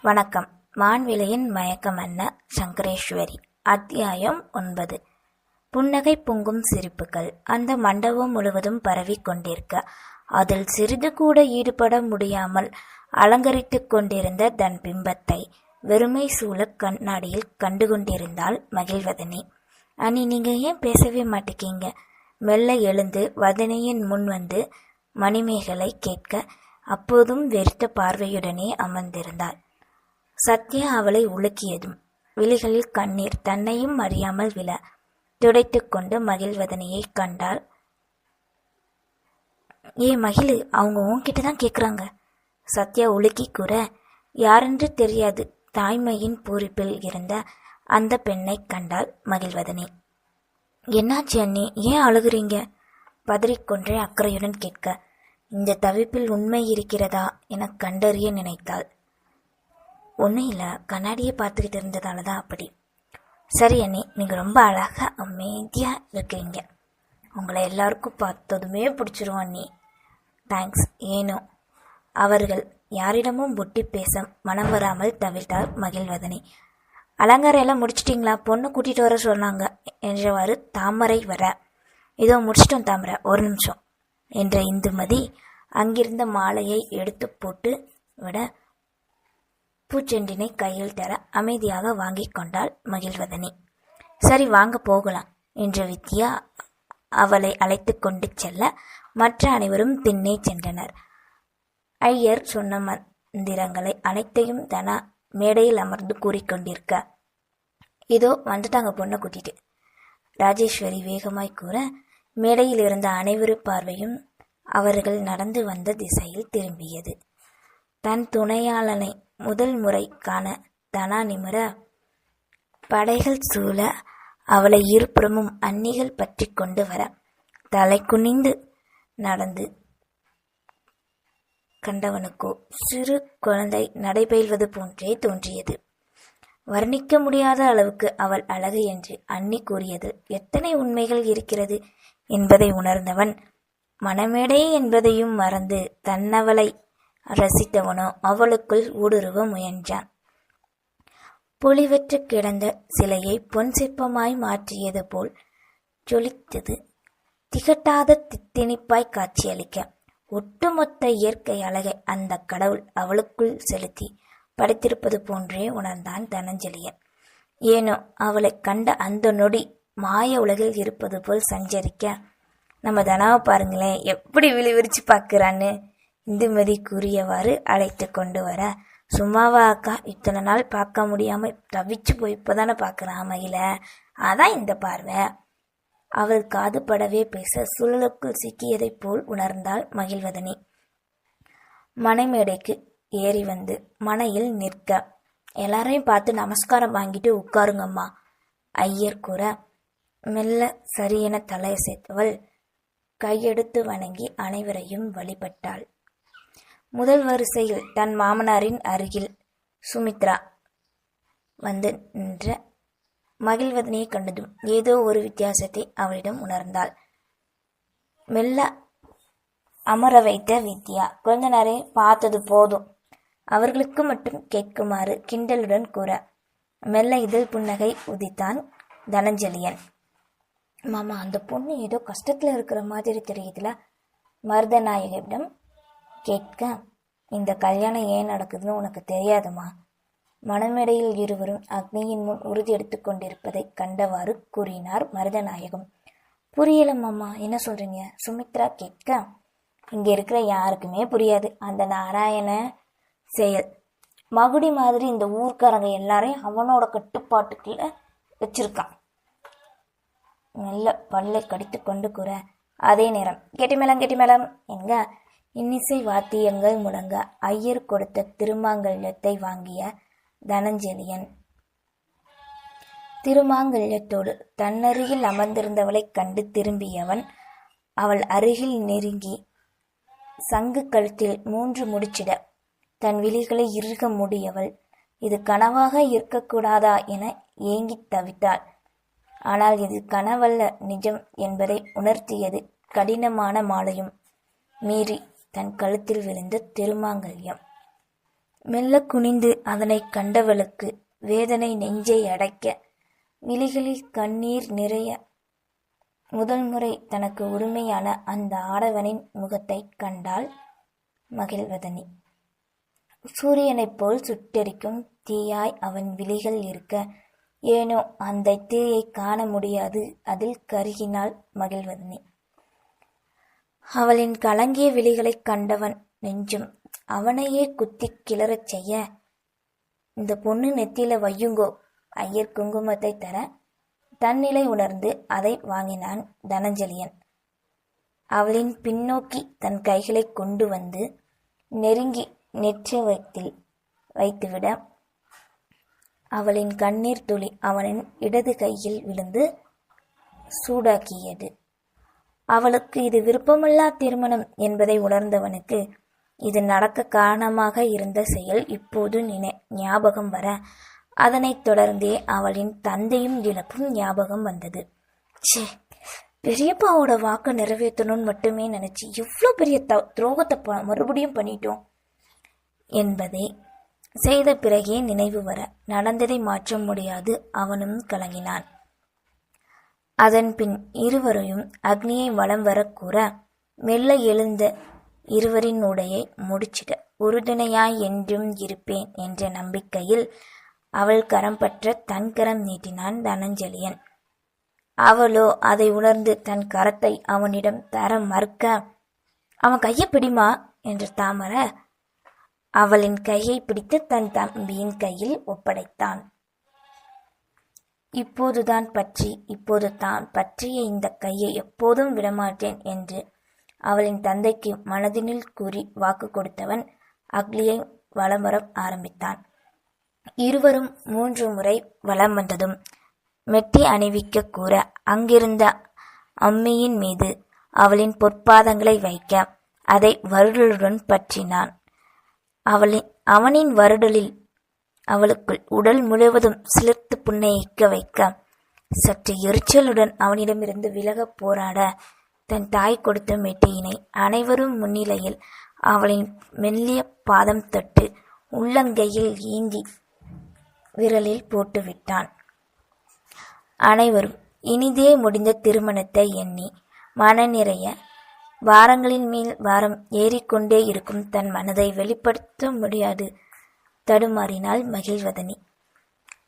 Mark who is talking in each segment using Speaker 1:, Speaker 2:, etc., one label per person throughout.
Speaker 1: வணக்கம். மான்விலையின் மயக்கம் என்ன? சங்கரேஸ்வரி. அத்தியாயம் ஒன்பது. புன்னகை பொங்கும் சிரிப்புகள். அந்த மண்டபம் முழுவதும் பரவிக் கொண்டிருக்க அதில் சிறிது கூட ஈடுபட முடியாமல் அலங்கரித்துக் கொண்டிருந்த தன் பிம்பத்தை வெறுமை சூழ கண்ணாடியில் கண்டு கொண்டிருந்தாள் மகிழ்வதனி. அனி நீங்க ஏன் பேசவே மாட்டேக்கீங்க? மெல்ல எழுந்து வதனையின் முன் வந்து மணிமேகலை கேட்க அப்போதும் வெறித்த பார்வையுடனே அமர்ந்திருந்தாள். சத்யா அவளை உலுக்கியதும் விழிகளில் கண்ணீர் தன்னையும் அறியாமல் விழ துடைத்து கொண்டு மகிழ்வதனையை கண்டாள். ஏ மகிழு அவங்க உன்கிட்ட தான் கேட்குறாங்க சத்யா உலுக்கி கூற. யாரென்று தெரியாது தாய்மையின் பூரிப்பில் இருந்த அந்த பெண்ணை கண்டாள் மகிழ்வதனி. என்னாச்சு அண்ணி ஏன் அழுகுறீங்க? பதறிக்கொன்றே அக்கறையுடன் கேட்க. இந்த தவிப்பில் உண்மை இருக்கிறதா? என கண்டறிய நினைத்தாள். ஒன்றும் இல்லை. கண்ணாடியை பார்த்துக்கிட்டு இருந்ததால தான் அப்படி. சரி அண்ணி நீங்கள் ரொம்ப அழகாக அமைதியாக இருக்கீங்க. உங்களை எல்லாருக்கும் பார்த்ததுமே பிடிச்சிரும் அண்ணி. தேங்க்ஸ் ஏனோ. அவர்கள் யாரிடமும் புட்டி பேச மனம் வராமல் தவிர்த்தார் மகிழ்வதனி. அலங்காரம் எல்லாம் முடிச்சிட்டிங்களா? பொண்ணு கூட்டிகிட்டு வர சொன்னாங்க என்றவாறு தாமரை வர. இதோ முடிச்சிட்டோம் தாமரை ஒரு நிமிஷம். என்ற இந்துமதி அங்கிருந்த மாலையை எடுத்து போட்டு விட பூச்செண்டினை கையில் தர அமைதியாக வாங்கிக் கொண்டாள் மகிழ்வதனி. சரி வாங்க போகலாம் என்ற வித்யா அவளை அழைத்து கொண்டு செல்ல மற்ற அனைவரும் பின்னே சென்றனர். ஐயர் சொன்ன மந்திரங்களை அனைத்தையும் தனா மேடையில் அமர்ந்து கூறிக்கொண்டிருக்க இதோ வந்துட்டாங்க பொண்ணை கூட்டிட்டு. ராஜேஸ்வரி வேகமாய் கூற மேடையில் இருந்த அனைவரு பார்வையும் அவர்கள் நடந்து வந்த திசையில் திரும்பியது. தன் துணையாளனை முதல் முறை காண தனா நிமிர படைகள் சூழ அவளை இருபுறமும் அன்னிகள் பற்றி கொண்டு வர தலை குனிந்து நடந்து கண்டவனுக்கோ சிறு குழந்தை நடைபெய்வது போன்றே தோன்றியது. வர்ணிக்க முடியாத அளவுக்கு அவள் அழகு என்று அன்னி கூறியது எத்தனை உண்மைகள் இருக்கிறது? என்பதை உணர்ந்தவன் மணமேடை என்பதையும் மறந்து தன்னவளை ரசித்தவனோ அவளுக்குள் ஊடுருவ முயன்றான். பொலிவற்று கிடந்த சிலையை பொன் சிற்பமாய் மாற்றியது போல் ஜொலித்தது. திகட்டாத தித்திணிப்பாய் காட்சியளிக்க ஒட்டுமொத்த இயற்கை அழகை அந்த கடவுள் அவளுக்குள் செலுத்தி படைத்திருப்பது போன்றே உணர்ந்தான் தனஞ்சலியன். ஏனோ அவளை கண்ட அந்த நொடி மாய உலகில் இருப்பது போல் சஞ்சரிக்க நம்ம தனாவை பாருங்களேன் எப்படி விழி விரிச்சு பார்க்குறான்னு இந்துமதி கூறியவாறு அழைத்து கொண்டு வர. சும்மாவா அக்கா? இத்தனை நாள் பார்க்க முடியாம தவிச்சு போய் இப்போதானே பார்க்குறான் மகிழ அதான் இந்த பார்வை. அவள் காதுபடவே பேச சுழலுக்குள் சிக்கியதைப் போல் உணர்ந்தாள் மகிழ்வதனி. மனைமேடைக்கு ஏறி வந்து மனையில் நிற்க. எல்லாரையும் பார்த்து நமஸ்காரம் வாங்கிட்டு உட்காருங்கம்மா. ஐயர் கூற மெல்ல சரியென தலையசைத்தவள். கையெடுத்து வணங்கி அனைவரையும் வழிபட்டாள். முதல் வரிசையில் தன் மாமனாரின் அருகில் சுமித்ரா வந்து நின்ற மகிழ்வதனையை கண்டதும் ஏதோ ஒரு வித்தியாசத்தை அவளிடம் உணர்ந்தாள். மெல்ல அமர வைத்த வித்யா குழந்தனரை பார்த்தது போதும். அவர்களுக்கு மட்டும் கேட்குமாறு கிண்டலுடன் கூற மெல்ல இதழ் புன்னகை உதித்தான் தனஞ்சலியன். மாமா அந்த பொண்ணு ஏதோ கஷ்டத்தில் இருக்கிற மாதிரி தெரியுதுல. மருதநாயகிடம் கேட்க இந்த கல்யாணம் ஏன் நடக்குதுன்னு உனக்கு தெரியாதுமா? மனமேடையில் இருவரும் அக்னியின் முன் உறுதி எடுத்துக் கொண்டிருப்பதை கண்டவாறு கூறினார் மருதநாயகம். புரியல மாமா என்ன சொல்றீங்க? சுமித்ரா கேட்க இங்க இருக்கிற யாருக்குமே புரியாது. அந்த நாராயண செயல். மகுடி மாதிரி இந்த ஊர்க்காரங்க எல்லாரையும் அவனோட கட்டுப்பாட்டுக்குள்ள வச்சிருக்கான் மெல்ல பல்லை கடித்து கொண்டு கூற அதே நேரம் கெட்டி மேளம் கெட்டி மேளம் எங்க இன்னிசை வாத்தியங்கள் முழங்க ஐயர் கொடுத்த திருமாங்கல்யத்தை வாங்கிய தனஞ்செலியன் திருமாங்கல்யத்தோடு தன்னருகில் அமர்ந்திருந்தவளைக் கண்டு திரும்பியவன் அவள் அருகில் நெருங்கி சங்கு கழுத்தில் மூன்று முடிச்சிட தன் விழிகளை இறுக முடியவள் இது கனவாக இருக்கக்கூடாதா என ஏங்கித் தவித்தாள். ஆனால் இது கனவல்ல நிஜம் என்பதை உணர்த்தியது கடினமான மாலையும். மீறி தன் கழுத்தில் விழுந்த திருமாங்கல்யம். மெல்ல குனிந்து அதனைக் கண்டவளுக்கு வேதனை நெஞ்சை அடைக்க விழிகளில் கண்ணீர் நிறைய. முதல் முறை தனக்கு உரிமையான அந்த ஆடவனின் முகத்தைக் கண்டால் மகிழ்வதனி. சூரியனைப் போல் சுட்டெரிக்கும் தீயாய் அவன் விழிகள் இருக்க ஏனோ அந்த தீயை காண முடியாது அதில் கருகினாள் மகிழ்வதனி. அவளின் கலங்கிய விழிகளைக் கண்டவன் நெஞ்சும் அவனையே குத்திக் கிளறச் செய்ய இந்த பொண்ணு நெத்தியில வையுங்கோ. ஐயர் குங்குமத்தை தர. தன்னிலை உணர்ந்து அதை வாங்கினான் தனஞ்சலியன். அவளின் பின்னோக்கி தன் கைகளை கொண்டு வந்து நெருங்கி நெற்றி வைத்தில் வைத்துவிட அவளின் கண்ணீர் துளி அவனின் இடது கையில் விழுந்து சூடாக்கியது. அவளுக்கு இது விருப்பமில்லா திருமணம் என்பதை உணர்ந்தவனுக்கு இது நடக்க காரணமாக இருந்த செயல் இப்போது நினை ஞாபகம் வர அதனைத் தொடர்ந்தே அவளின் தந்தையும் இழப்பும் ஞாபகம் வந்தது. சே பெரியப்பாவோட வாக்கை நிறைவேற்றணும்னு மட்டுமே நினைச்சு எவ்வளோ பெரிய த துரோகத்தை ப- மறுபடியும் பண்ணிட்டோம் என்பதை செய்த பிறகே நினைவு வர நடந்ததை மாற்ற முடியாது அவனும் கலங்கினான். அதன் பின் இருவரையும் அக்னியை வலம் வரக்கூற மெல்ல எழுந்த இருவரின் உடையை முடிச்சிட உறுதுணையாய் என்றும் இருப்பேன் என்ற நம்பிக்கையில் அவள் கரம் பற்ற தன் கரம் நீட்டினான் தனஞ்சலியன் அவளோ அதை உணர்ந்து தன் கரத்தை அவனிடம் தர மறுக்க அவன் கையை பிடிமா? என்று தாமர அவளின் கையை பிடித்து தன் தம்பியின் கையில் ஒப்படைத்தான். இப்போதுதான் பற்றி இப்போது தான் பற்றிய இந்த கையை எப்போதும் விடமாட்டேன் என்று அவளின் தந்தைக்கு மனதினில் கூறி வாக்கு கொடுத்தவன் அக்லியை வலம் வர ஆரம்பித்தான். இருவரும் மூன்று முறை வலம் வந்ததும் மெட்டி அணிவிக்க கூற அங்கிருந்த அம்மியின் மீது அவளின் பொற்பாதங்களை வைக்க அதை வருடலுடன் பற்றினான். அவளின் அவனின் வருடலில் அவளுக்குள் உடல் முழுவதும் சிலிர்த்து புன்னயிக்க வைக்க. சற்று எரிச்சலுடன் அவனிடமிருந்து விலகப் போராட தன் தாய் கொடுத்த மெட்டியினை அனைவரும் முன்னிலையில் அவளின் மெல்லிய பாதம் தொட்டு உள்ளங்கையில் ஏந்தி விரலில் போட்டுவிட்டான். அனைவரும் இனிதே முடிந்த திருமணத்தை எண்ணி மனநிறைய வாரங்களின் மேல் வாரம் ஏறிக்கொண்டே இருக்கும் தன் மனதை வெளிப்படுத்த முடியாது. தடுமாறினாள் மகிழ்வதனி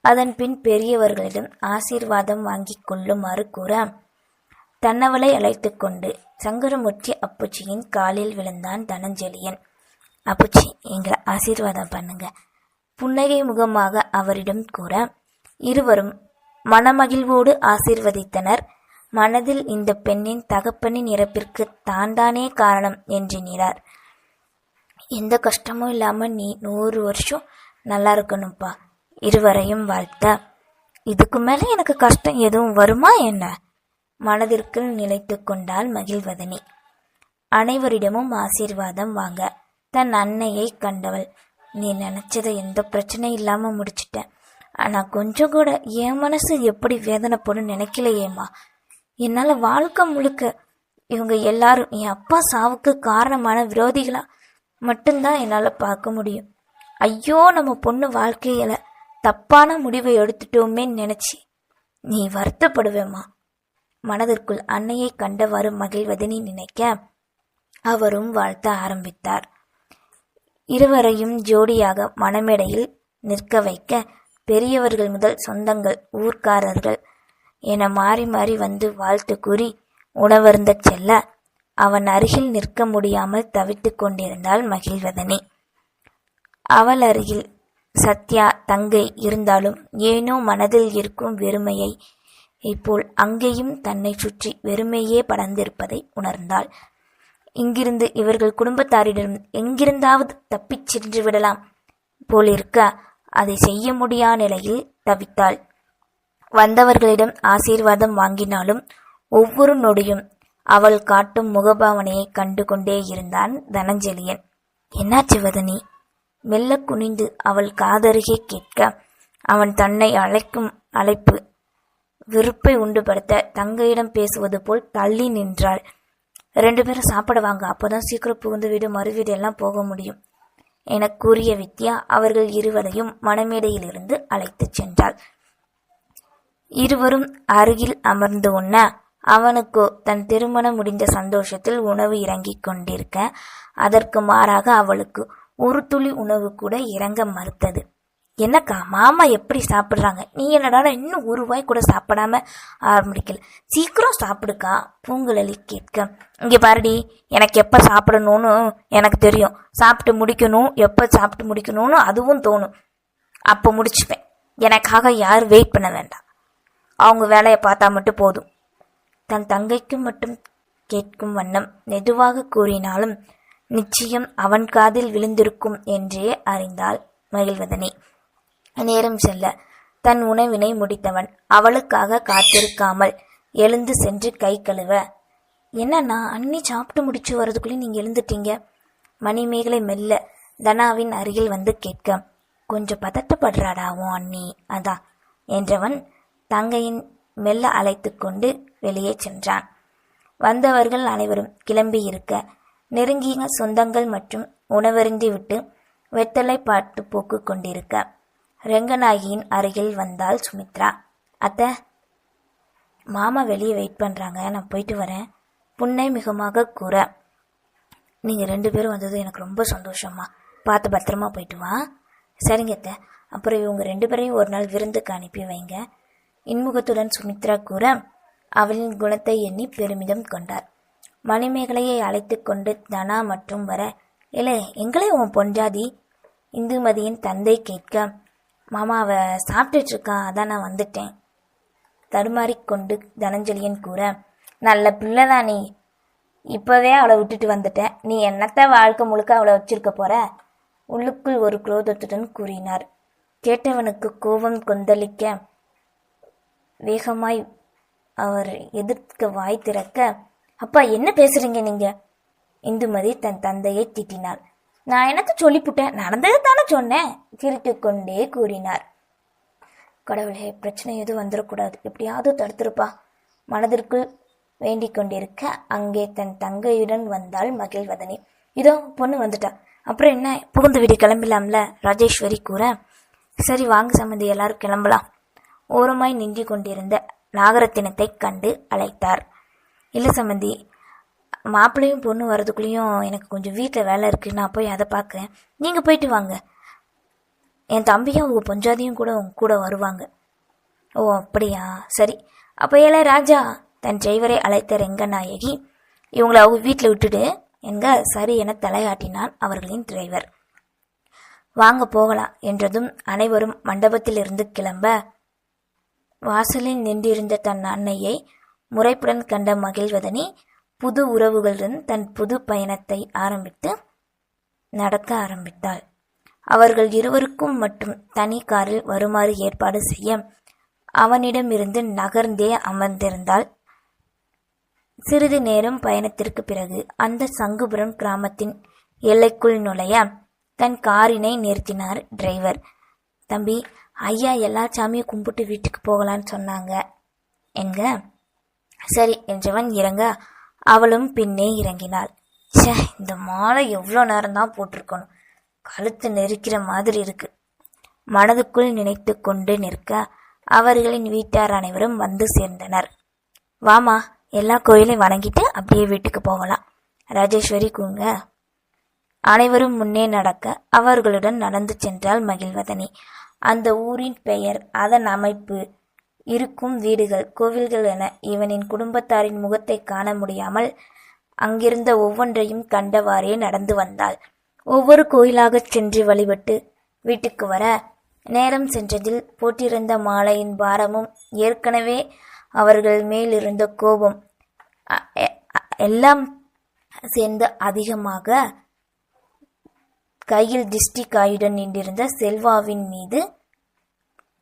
Speaker 1: அதன் பின் பெரியவர்களிடம் ஆசீர்வாதம் வாங்கி கொள்ளுமாறு கூற தன்னவளை அழைத்து கொண்டு சங்கரமுற்றி அப்புச்சியின் காலில் விழுந்தான் தனஞ்சலியன் அப்புச்சி எங்களை ஆசீர்வாதம் பண்ணுங்க புன்னகை முகமாக அவரிடம் கூற இருவரும் மனமகிழ்வோடு ஆசீர்வதித்தனர். மனதில் இந்த பெண்ணின் தகப்பனின் இறப்பிற்கு தான்தானே காரணம் என்றினார் எந்த கஷ்டமும் இல்லாமல் நீ நூறு வருஷம் நல்லா இருக்கணும்ப்பா இருவரையும் வாழ்த்த. இதுக்கு மேலே எனக்கு கஷ்டம் எதுவும் வருமா என்ன? மனதிற்குள் நிலைத்து கொண்டாள் மகிழ்வதனி. அனைவரிடமும் ஆசீர்வாதம் வாங்க. தன் அன்னையை கண்டவள். நீ நினைச்சதை எந்த பிரச்சனையும் இல்லாமல் முடிச்சிட்டேன் ஆனால் கொஞ்சம் கூட என் மனசு எப்படி வேதனைப்படும் நினைக்கலையேம்மா. என்னால் வாழ்க்கை முழுக்க இவங்க எல்லாரும் என் அப்பா சாவுக்கு காரணமான விரோதிகளாக மட்டும்தான் என்னால் பார்க்க முடியும். ஐயோ நம்ம பொண்ணு வாழ்க்கையில் தப்பான முடிவை எடுத்துட்டோமே நினச்சி. நீ வருத்தப்படுவேம்மா. மனதிற்குள் அன்னையை கண்டவாறு மகிழ்வதனி நினைக்க. அவரும் வாழ்த்த ஆரம்பித்தார். இருவரையும் ஜோடியாக மணமேடையில் நிற்க வைக்க பெரியவர்கள் முதல் சொந்தங்கள் ஊர்க்காரர்கள் என மாறி மாறி வந்து வாழ்த்து கூறி உணவருந்தச் செல்ல அவன் அருகில் நிற்க முடியாமல் தவித்துக் கொண்டிருந்தாள் மகிழ்வதனி. அவள் அருகில் சத்யா தங்கை இருந்தாலும் ஏனோ மனதில் இருக்கும் வெறுமையை இப்போல் அங்கேயும் தன்னை சுற்றி வெறுமையே படர்ந்திருப்பதை உணர்ந்தாள். இங்கிருந்து இவர்கள் குடும்பத்தாரிடம் எங்கிருந்தாவது தப்பிச் சென்று விடலாம் போலிருக்க அதை செய்ய முடியா நிலையில் தவித்தாள். வந்தவர்களிடம் ஆசீர்வாதம் வாங்கினாலும் ஒவ்வொரு நொடியும் அவள் காட்டும் முகபாவனையை கண்டு கொண்டே இருந்தான் தனஞ்சலியன் என்னாச்சு வதனி? மெல்ல குனிந்து அவள் காதருகே கேட்க அவன் தன்னை அழைக்கும் அழைப்பு வெறுப்பை உண்டுபடுத்த தங்கையிடம் பேசுவது போல் தள்ளி நின்றாள். ரெண்டு பேரும் சாப்பிட வாங்க அப்போதான் சீக்கிரம் புகுந்து வீடு மறு வீடு எல்லாம் போக முடியும் என கூறிய வித்யா அவர்கள் இருவரையும் மணமேடையிலிருந்து அழைத்துச் சென்றாள். இருவரும் அருகில் அமர்ந்து உண்ண அவனுக்கோ தன் திருமணம் முடிந்த சந்தோஷத்தில் உணவு இறங்கிக் கொண்டிருக்க அதற்கு மாறாக அவளுக்கு ஒரு துளி உணவு கூட இறங்க மறுத்தது. என்னக்கா மாமா எப்படி சாப்பிட்றாங்க? நீ என்னடா இன்னும் ஒரு வாய் கூட சாப்பிடாம ஆரம்பிக்கல? சீக்கிரம் சாப்பிடுக்கா பூங்குழலி கேட்க. இங்கே பாருடி எனக்கு எப்போ சாப்பிடணும்னு எனக்கு தெரியும். சாப்பிட்டு முடிக்கணும் எப்போ சாப்பிட்டு முடிக்கணும்னு அதுவும் தோணும். அப்போ முடிச்சுப்பேன். எனக்காக யாரும் வெயிட் பண்ண வேண்டாம். அவங்க வேலையை பார்த்தா மட்டும் போதும். தன் தங்கைக்கு மட்டும் கேட்கும் வண்ணம் மெதுவாக கூறினாலும் நிச்சயம் அவன் காதில் விழுந்திருக்கும் என்றே அறிந்தாள் மகிழ்வதனே. நேரம் செல்ல தன் உணவினை முடித்தவன் அவளுக்காக காத்திருக்காமல் எழுந்து சென்று கை கழுவ என்னண்ணா அன்னி சாப்பிட்டு முடிச்சு வரதுக்குள்ளே நீங்க எழுந்துட்டீங்க? மணிமேகலை மெல்ல தனாவின் அருகில் வந்து கேட்க கொஞ்சம் பதட்டப்படுறாடா அண்ணி அதான் என்றவன் தங்கையின் மெல்ல அழைத்து கொண்டு வெளியே சென்றான். வந்தவர்கள் அனைவரும் கிளம்பி இருக்க நெருங்கிய சொந்தங்கள் மற்றும் உணவருந்தி விட்டு வெத்தலை பாட்டு போக்கு கொண்டிருக்க ரெங்கநாயகியின் அருகில் வந்தாள் சுமித்ரா. அத்தை மாமா வெளியே வெயிட் பண்ணுறாங்க நான் போயிட்டு வரேன். புன்னை மிகமாக கூற நீங்கள் ரெண்டு பேரும் வந்தது எனக்கு ரொம்ப சந்தோஷமா பார்த்து பத்திரமா போயிட்டு வா. சரிங்க அத்தை. அப்புறம் இவங்க ரெண்டு பேரையும் ஒரு நாள் விருந்துக்கு அனுப்பி வைங்க. இன்முகத்துடன் சுமித்ரா கூற அவளின் குணத்தை எண்ணி பெருமிதம் கொண்டார். மணிமேகலையை அழைத்து கொண்டு தனா மற்றும் வர இல்லை எங்களே உன் பொஞ்சாதி இந்துமதியின் தந்தை கேட்க மாமா அவ சாப்பிட்டுட்டு இருக்கா அதான் நான் வந்துட்டேன் தடுமாறிக்கொண்டு தனஞ்சலியன் கூற நல்ல பிள்ளைதான் நீ. இப்போவே அவளை விட்டுட்டு வந்துட்டேன் நீ என்னத்த வாழ்க்கை முழுக்க அவளை வச்சிருக்க போற உள்ளுக்குள் ஒரு குரோதத்துடன் கூறினார். கேட்டவனுக்கு கோபம் கொந்தளிக்க வேகமாய் அவர் எதிர்க்க வாய் திறக்க அப்பா என்ன பேசுறீங்க நீங்க? இந்துமதி தன் தந்தையை திட்டினாள். நான் எனக்கு சொல்லிப்புட்டேன் நடந்தது தானே சொன்னேன் சிரித்து கொண்டே கூறினார். கடவுளே பிரச்சனை எதுவும் வந்துடக்கூடாது எப்படியாவது தடுத்துருப்பா. மனதிற்குள் வேண்டிக் கொண்டிருக்க அங்கே தன் தங்கையுடன் வந்தாள் மகிழ்வதனி. இதோ பொண்ணு வந்துட்டா. அப்புறம் என்ன? புகுந்த வீடு கிளம்பலாம்ல? ராஜேஸ்வரி கூற. சரி வாங்க சம்மந்தி எல்லாரும் கிளம்பலாம். ஓரமாய் நின்று கொண்டிருந்த நாகரத்தினத்தை கண்டு அழைத்தார். இல்லை சம்மந்தி மாப்பிள்ளையும் பொண்ணு வரதுக்குள்ளேயும் எனக்கு கொஞ்சம் வீட்டில் வேலை இருக்குது நான் போய் அதை பார்க்குறேன். நீங்கள் போயிட்டு வாங்க. என் தம்பியும் அவங்க பொஞ்சாதியும் கூட உங்க கூட வருவாங்க. ஓ அப்படியா? சரி. அப்போ ஏழை ராஜா? தன் டிரைவரை அழைத்த ரெங்கநாயகி இவங்களை அவங்க வீட்டில் விட்டுடு. என்க சரி என தலையாட்டினான் அவர்களின் டிரைவர். வாங்க போகலாம் என்றதும் அனைவரும் மண்டபத்திலிருந்து கிளம்ப வாசலில் நின்றிருந்த தன் அன்னையை முறைப்புடன் கண்ட மகிழ்வதனி புது உறவுகளுடன் தன் புது பயணத்தை ஆரம்பித்து நடக்க ஆரம்பித்தாள். அவர்கள் இருவருக்கும் மட்டும் தனி காரில் வருமாறு ஏற்பாடு செய்ய அவனிடமிருந்து நகர்ந்தே அமர்ந்திருந்தாள். சிறிது நேரம் பயணத்திற்கு பிறகு அந்த சங்குபுரம் கிராமத்தின் எல்லைக்குள் நுழைய தன் காரினை நிறுத்தினார் டிரைவர். தம்பி ஐயா எல்லா சாமியும் கும்பிட்டு வீட்டுக்கு போகலான்னு சொன்னாங்க. என்க சரி என்றவன் இறங்க. அவளும் பின்னே இறங்கினாள். சே இந்த மாலை எவ்வளோ நேரம்தான் போட்டிருக்கணும். கழுத்து நெரிக்கிற மாதிரி இருக்கு. மனதுக்குள் நினைத்து கொண்டு நிற்க அவர்களின் வீட்டார் அனைவரும் வந்து சேர்ந்தனர். வாமா எல்லா கோயிலையும் வணங்கிட்டு அப்படியே வீட்டுக்கு போகலாம். ராஜேஸ்வரி கூங்க. அனைவரும் முன்னே நடக்க அவர்களுடன் நடந்து சென்றாள் மகிழ்வதனி. அந்த ஊரின் பெயர் அதன் அமைப்பு இருக்கும் வீடுகள் கோவில்கள் என இவனின் குடும்பத்தாரின் முகத்தை காண முடியாமல் அங்கிருந்த ஒவ்வொன்றையும் கண்டவாறே நடந்து வந்தாள். ஒவ்வொரு கோயிலாகச் சென்று வழிபட்டு வீட்டுக்கு வர நேரம் சென்றதில் போட்டிருந்த மாலையின் பாரமும் ஏற்கனவே அவர்கள் மேல் இருந்த கோபம் எல்லாம் சேர்ந்து அதிகமாக கையில் திஷ்டி காயுடன் நின்றிருந்த செல்வாவின் மீது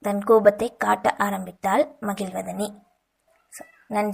Speaker 1: தன் கோபத்தை காட்ட ஆரம்பித்தாள் மகிழ்வதனி. நன்றி.